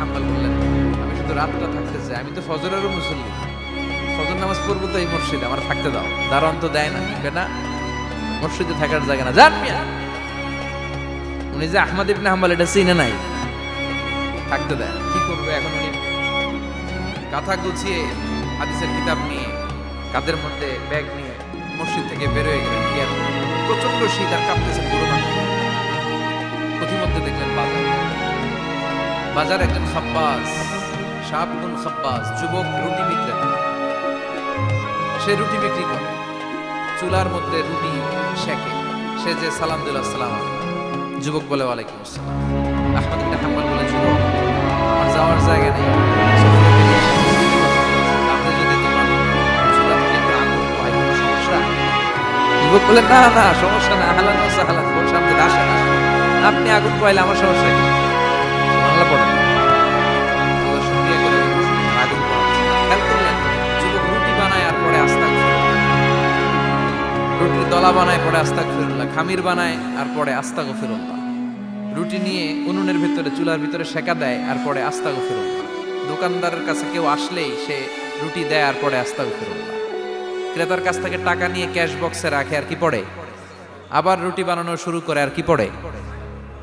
হাম্বাল বললেন আমি শুধু রাতটা থাকতে চাই। আমি তো ফজরেরও মুসল্লি। ফজর নামাজ পড়ব তো এই মসজিদে। আমার থাকতে দাও। দারোয়ান তো দেয় না কে না। মসজিদে থাকার জায়গা না। জান মিয়া। উনি যে আহমদ ইবনে হাম্বাল, এটা চিনে নাই। থাকতে দেয়। কি করবে এখন উনি? কাঁথা গুছিয়ে হাদিসের কিতাব নিয়ে, কাদের মধ্যে ব্যাগ নিয়ে মসজিদ থেকে বেরোয় গেলেন। কি? প্রচণ্ড শীত আর কাঁপতেছে পুরো মানুষ পথিমধ্যে দেখলেন বাজার। বাজার একজন খাব্বাস সাবগুন খাব্বাস যুবক রুটি বিক্রেতা। সে রুটি বিক্রি করে। চুলার মধ্যে রুটি শেখে সে যে সালাম দিল, আসসালাম যুবক বলে, ওয়ালাইকুম আসসালাম। আহমদ ইবনে হাম্বল বলে, যুবক আমার যাওয়ার জায়গা নেই। থেকে আগুন সমস্যা? যুবক বলে, না না, সমস্যা না। হালান সাহালান সামনে আসেন। আপনি আগুন পাইলে আমার সমস্যা কি? আস্তাক রুটির দলা বানায়, পরে খামির বানায়, আর পরে রুটি নিয়ে উনুনের ভিতরে, চুলার ভিতরে সেকা দেয়, আর পরে আস্তাক ফিরুল্লাহ দোকানদারের কাছে কেউ আসলেই সে রুটি দেয়, আর পরে আস্তাক ক্রেতার কাছ থেকে টাকা নিয়ে ক্যাশ বক্সে রাখে, আর কি পড়ে? আবার রুটি বানানো শুরু করে, আর কি পড়ে?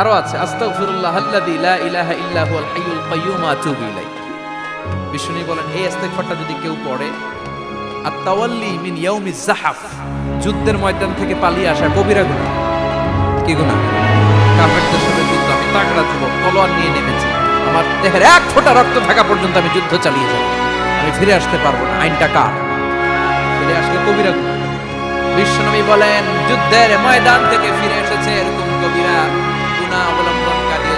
আরও আছে, আস্তাগফিরুল্লাহ আল্লাযী লা ইলাহা ইল্লা হুয়াল কাইয়্যুম আতুবু বিষ্ণু বলেন, এই যদি কেউ পড়ে মিন ইয়াউমি জাহাফ যুদ্ধের ময়দান থেকে পালিয়ে আসা কবিরা গুনাহ। কি গুনাহ? কাফেরদের সাথে যুদ্ধ। আমি তাগড়া যুবক, তলোয়ার নিয়ে নেমেছি। আমার দেহের এক ফোঁটা রক্ত থাকা পর্যন্ত আমি যুদ্ধ চালিয়ে যাব। আমি ফিরে আসতে পারব না। আইনটা কার? ফিরে আসলে কবিরা বিশ্বনবী বলেন, যুদ্ধের ময়দান থেকে ফিরে এসেছে এরকম কবিরা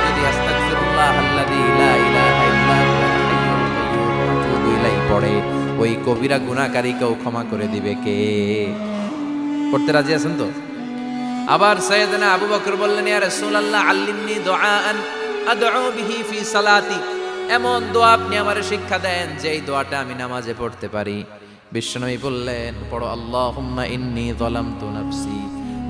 যদি আস্তাগফিরুল্লাহ আল্লাযী লা ইলাহা ওয়া ইলাইহি পড়ে, ওই কবিরা গুনাহকারীকেও ক্ষমা করে দিবে কে? পড়তে রাজি আছেন তো? আবার আবু বকর বললেন, ইয়া রাসূলুল্লাহ, আল্লিমনি দুআআন আদউ বিহি ফি সালাতি। এমন দোয়া আপনি আমারে শিক্ষা দেন যে এই দোয়াটা আমি নামাজে পড়তে পারি। বিশ্বনবী বললেন, পড়ো, আল্লাহুম্মা ইন্নী যালামতু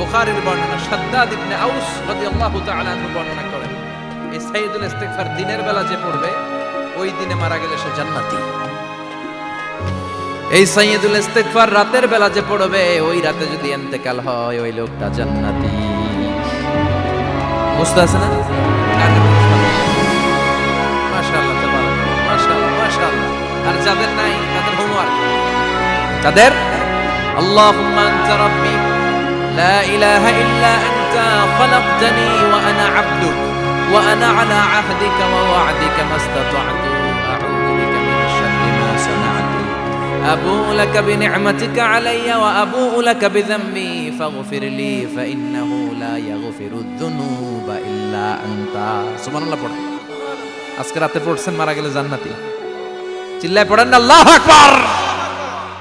বুখারীর বর্ণনা শাদ্দাদ ইবনে আউস রাদিয়াল্লাহু তাআলা বর্ণনা করেন এই সাইয়্যিদুল ইস্তেগফার দিনের বেলা যে পড়বে, ওই দিনে মারা গেলে সে জান্নাতি। এই সাইয়্যিদুল ইস্তেগফার রাতের বেলা যে পড়বে, ওই রাতে যদি ইন্তেকাল হয়, ওই লোকটা জান্নাতি। বুঝতে আছে না? আর যাদের নাই, তাদের হোমওয়ার্ক তাদের আল্লাহুম্মা আনতা লা ইলাহা ইল্লা আনতা খলাকতানি ওয়া আনা আবদুক ওয়া আনা আলা আহদিকা ওয়া ওয়া'দিকা মাস্তাতা'তু আউযু বিকা মিন শাররি মা সানা'তু أبوء لك بنعمتك علي وأبوء لك بذنبي فاغفر لي فإنه لا يغفر الذنوب إلا أنت سبحان الله পড়েন আজকে রাতে পড়ছেন মারা গেলে জান্নাতি চিল্লায় পড়েন না আল্লাহু আকবার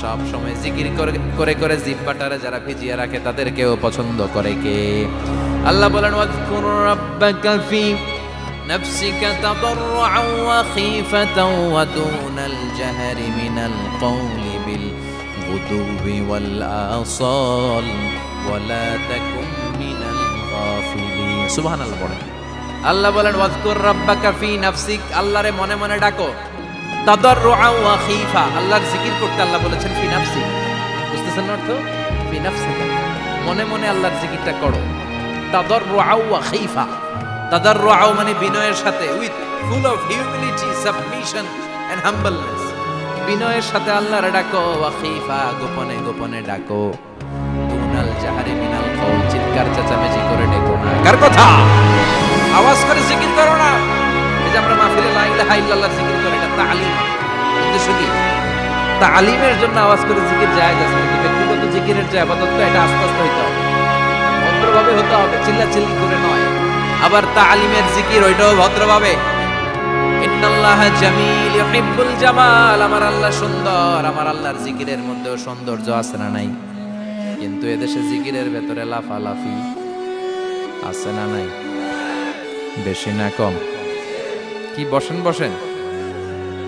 সব সময় জিকির করে করে করে জিব্বাটারে যারা ভিজিয়ে রাখে তাদেরকেও পছন্দ করে কে আল্লাহ বলেন ওয়াজকুর রাব্বাকা ফি نفسك تضرعا وخيفة ودون الجهر من القول بالغدو والآصال ولا تكن من الغافلين سبحان الله বলেন আল্লাহ বলেন ওয়াজকুর রাব্বাকা ফি নাফসিক আল্লাহরে মনে মনে ডাকো তাদাররুআ ওয়া খীফা। আল্লাহর জিকির করতে আল্লাহ বলেছেন, ফি নাফসিক বুঝতেছেন অর্থ? ফি নাফসিকা। মনে মনে আল্লাহর জিকিরটা করো। তাদাররুআ ওয়া খীফা। তাদাররুআ মানে বিনয়ের সাথে, with full of humility, submission, and humbleness. বিনয়ের সাথে আল্লাহর ডাকো, ওয়া গোপনে গোপনে ডাকো। দুনাল জাহারি মিনাল কওল চিৎকার চেঁচামেচি করে ডেকো না। কার কথা? আওয়াজ করে জিকির করো না। এই যে আমরা মাহফিলে লা ইলাহা ইল্লাল্লাহ জিকির করে। তালিম। উদ্দেশ্য তালিমের জন্য আওয়াজ করে জিকির আছে কিন্তু ব্যক্তিগত জিকিরের যে আবাদত তো এটা আস্তে আস্তে হইতে হবে। ভদ্রভাবে হতে হবে চিল্লা চিল্লি করে নয়। আবার তালিমের জিকির ওইটাও ভদ্রভাবে। ইন্নাল্লাহ জামিল ইউহিব্বুল জামাল। আমার আল্লাহ সুন্দর। আমার আল্লাহর জিকিরের মধ্যেও সৌন্দর্য আছে না নাই? কিন্তু এদেশে জিকিরের ভেতরে লাফালাফি আছে না নাই? বেশি না কম? কি বসেন বসেন।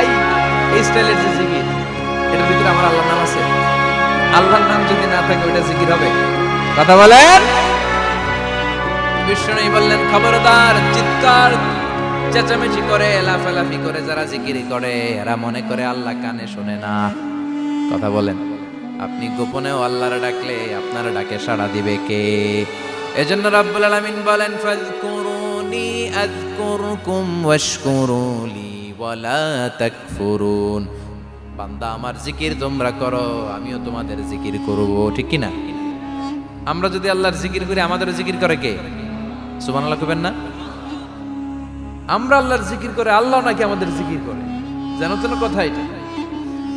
এই স্টাইলের যে জিকির, এটার ভিতরে আমার আল্লাহর নাম আছে। আল্লাহর নাম যদি না থাকে জিকির হবে। কথা বলেন? বিষ্ণু বললেন, খবরদার, চিৎকার, চেঁচামেচি করে করে যারা করে, এরা মনে করে আল্লাহ কানে শোনে না। কথা বলেন। আপনি গোপনেও আল্লাহর ডাকলে আপনার ডাকে সাড়া দিবে কে? এজন্য রাব্বুল আলামিন বলেন, ফাযকুরুনি, আযকুরকুম, ওয়াশকুরুলি। ওয়ালা তাকফুরুন। বান্দা, আমার জিকির তোমরা করো, আমিও তোমাদের জিকির করব, ঠিক কি না আমরা যদি আল্লাহর জিকির করি, আমাদের জিকির করে কে? সুবহানাল্লাহ কবেন না? আমরা আল্লাহর জিকির করে, আল্লাহ নাকি আমাদের জিকির করে। জানো তো কথা এটা?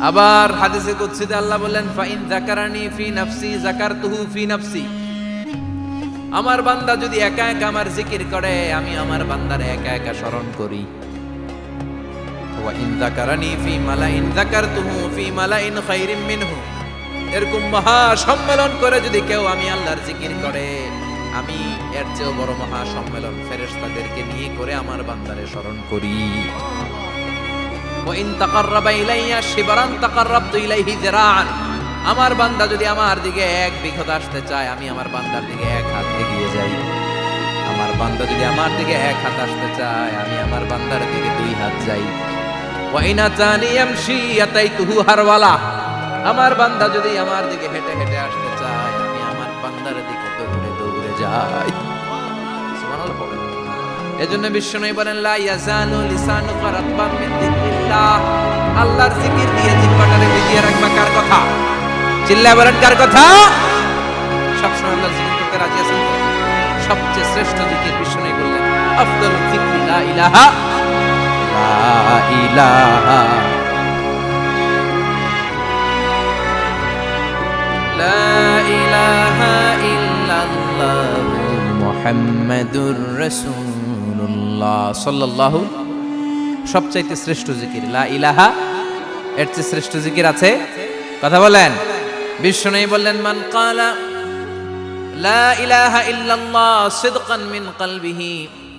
আবার হাদিসে কুদসিতে আল্লাহ বললেন, ফাইন জাকারানি ফি নাফসি জাকারতুহু ফি নাফসি। আমার বান্দা যদি একা একা আমার জিকির করে, আমি আমার বান্দার একা একা স্মরণ করি। ইন জাকারানি ফি মালাইন জাকারতুহু ফি মালাইন খাইরিম মিনহু। এরকম মহা সম্মেলন করে যদি কেউ আমি আল্লাহর জিকির করে, আমি এর চেয়েও বড় মহা সম্মেলন ফেরেশতাদেরকে নিয়ে করে আমার বান্দারে স্মরণ করি। ওয়াইন তাকাররাবা ইলাইয়া শিবরান, তাকাররাবতু ইলাইহি যিরাআন। আমার বান্দা যদি আমার দিকে এক বিঘত আসতে চায়, আমি আমার বান্দার দিকে এক হাত এগিয়ে যাই। আমার বান্দা যদি আমার দিকে এক হাত আসতে চায়, আমি আমার বান্দার দিকে দুই হাত যাই। ওয়াইনা জানি ইয়ামশি আতাইতুহু হারওয়ালা। আমার বান্দা যদি আমার দিকে হেঁটে হেঁটে আসতে চায়, আমি আমার বান্দার দিকে দৌড়ে দৌড়ে যাই। এজন্য বিশ্বনবী বলেন, লা ইয়াজালু লিসানুকা রাতবাম মিন যিকরিল্লাহ। আল্লাহর জিকির দিয়ে জিহ্বাটারে ভিজিয়ে রাখবা কার কথা? চিল্লায় বলেন, কার কথা? সবসময় আল্লাহর জিকির করতে রাজি আছেন। সবচেয়ে শ্রেষ্ঠ জিকির বিশ্বনবী বললেন, আফদাল যিকরি লা ইলাহা ইলাহা লা ইলাহা ইল্লাল্লাহ মুহাম্মাদুর রাসূলুল্লাহ সাল্লাল্লাহু সবচাইতে শ্রেষ্ঠ জিকির। লা ইলাহা, এর চেয়ে শ্রেষ্ঠ জিকির আছে। কথা বলেন। বিষ্ণু বললেন, মান কালা, লা ইলাহা ইল্লাল্লাহ সিদকান মিন কলবিহি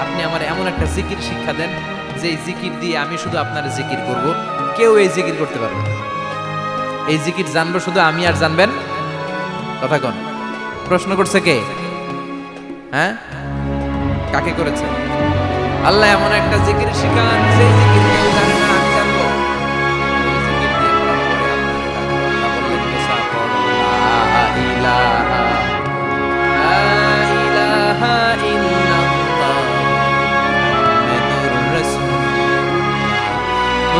আপনি আমার এমন একটা জিকির শিক্ষা দেন যে জিকির দিয়ে আমি শুধু আপনার জিকির করব। কেউ এই জিকির করতে পারবে এই জিকির জানব শুধু আমি আর জানবেন? কথা কন। প্রশ্ন করছে কে? হ্যাঁ? কাকে করেছে? আল্লাহ এমন একটা জিকির শিখান যে জিকির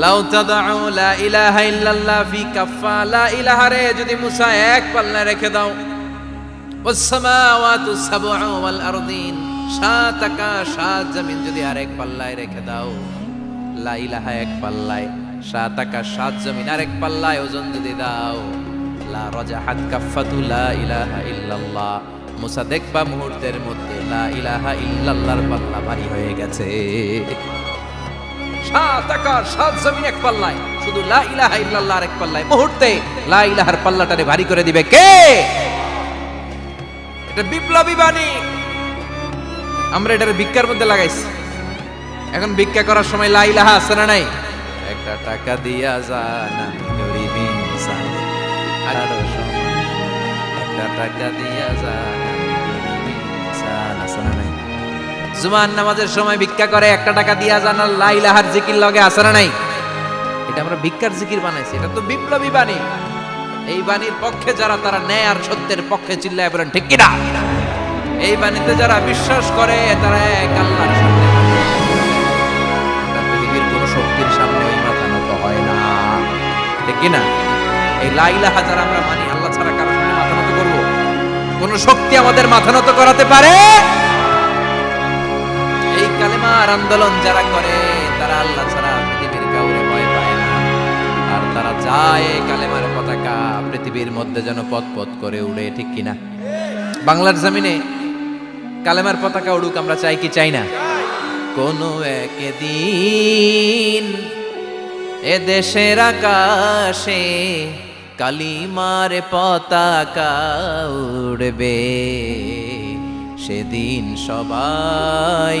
লাউ তাদাউ, লা ইলাহা ইল্লাল্লাহ ফি কাফা লা ইলাহা রে, যদি মুসা এক পাল্লা রেখে দাও। ওয়াস সামাওয়াতু সাবউ ওয়াল আরদিন সাত আকাশ সাত জমিন যদি আরেক পাল্লায় রেখে দাও। লা ইলাহা এক পাল্লায় সাত আকাশ সাত জমিন আর এক পাল্লায় ওজন যদি দাও। লা রাজা হাত কাফাতু লা ইলাহা ইল্লাল্লাহ। মুসা দেখবা মুহূর্তের মধ্যে লা ইলাহা ইল্লাল্লাহর পাল্লা ভারী হয়ে গেছে। সাত আকাশ সাত জমিন এক পাল্লায়। শুধু লা ইলাহা ইল্লাল্লাহ এক পাল্লায়। মুহূর্তে লা ইলাহার পাল্লাটারে ভারী করে দিবে কে? এটা বিপ্লবী বাণী। আমরা এটার ভিক্ষার মধ্যে লাগাইছি। এখন ভিক্ষা করার সময় লা ইলাহা আছে না নাই? একটা টাকা দিয়া আমি গরিব ইনসান। একটা টাকা দিয়া যান জুমান নামাজের সময় ভিক্ষা করে, একটা টাকা দিয়া জানার লাইলাহার জিকির লগে আসে নাই? এটা আমরা ভিক্ষার জিকির বানাইছি, এটা তো বিপ্লবী বাণী। এই বাণীর পক্ষে যারা, তারা ন্যায় আর সত্যের পক্ষে চিল্লায় বলেন, ঠিক কিনা? এই বাণীতে যারা বিশ্বাস করে, তারা এক আল্লাহর সামনে পৃথিবীর কোনো শক্তির সামনে ওই মাথা নত হয় না। ঠিক কিনা? এই লাইলাহা যারা আমরা মানি, আল্লাহ ছাড়া কারোর সামনে মাথা নত করব? কোন শক্তি আমাদের মাথা নত করাতে পারে? কালেমার আন্দোলন যারা করে, তারা আল্লাহ ছাড়া পৃথিবীর কাউরে ভয় পায় না। আর তারা চায় কালেমার পতাকা পৃথিবীর মধ্যে যেন পথ পথ করে উড়ে, ঠিক কিনা বাংলার জমিনে কালেমার পতাকা উড়ুক আমরা চাই কি চাই না? কোনো একদিন এ দেশের আকাশে কালিমার পতাকা উড়বে। সেদিন সবাই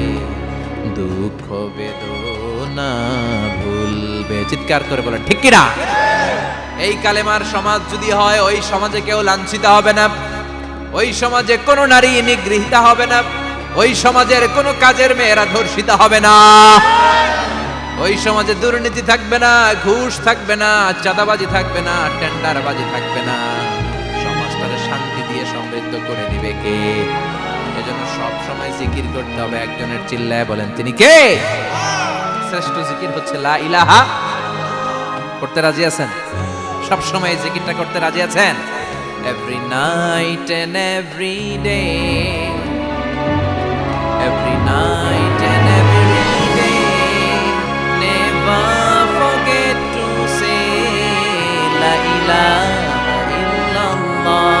দুঃখ বেদনা ভুলবে। চিৎকার করে বলেন ঠিক কিনা? এই কালেমার সমাজ যদি হয়, ওই সমাজে কেউ লাঞ্ছিত হবে না। ওই সমাজে কোনো নারী নিগৃহীতা হবে না। ওই সমাজের কোনো কাজের মেয়েরা ধর্ষিত হবে না। ওই সমাজে দুর্নীতি থাকবে না, ঘুষ থাকবে না, চাঁদাবাজি থাকবে না, টেন্ডারবাজি থাকবে না। সমাজটারে শান্তি দিয়ে সমৃদ্ধ করে দিবে কে? এজন্য সব সময় জিকির করতে হবে, একজনের চিল্লায় বলেন, তিনি কে? শ্রেষ্ঠ জিকির হচ্ছে লা ইলাহা। করতে রাজি আছেন? সব সময় জিকিরটা করতে রাজি আছেন? Every night and every day every night and every day never forget to say লা ইলাহা ইল্লাল্লাহ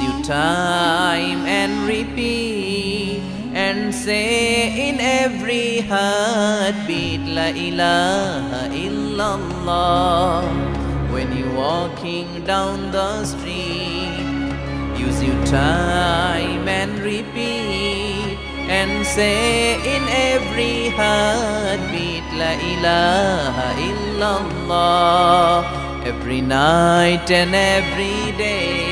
Your time and repeat And say in every heartbeat La ilaha illallah. When you're walking down the street Use your time and repeat And say in every heartbeat La ilaha illallah. Every night and every day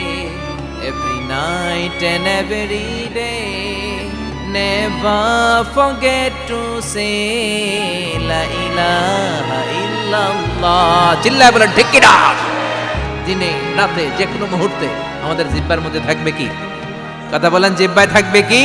Every night and every day. Never forget to say La ilaha illallah. চিল্লায় বলেন ঠিক কিনা দিনে রাতে যে কোনো মুহূর্তে আমাদের জিব্বার মধ্যে থাকবে কি কথা বলেন জিব্বায় থাকবে কি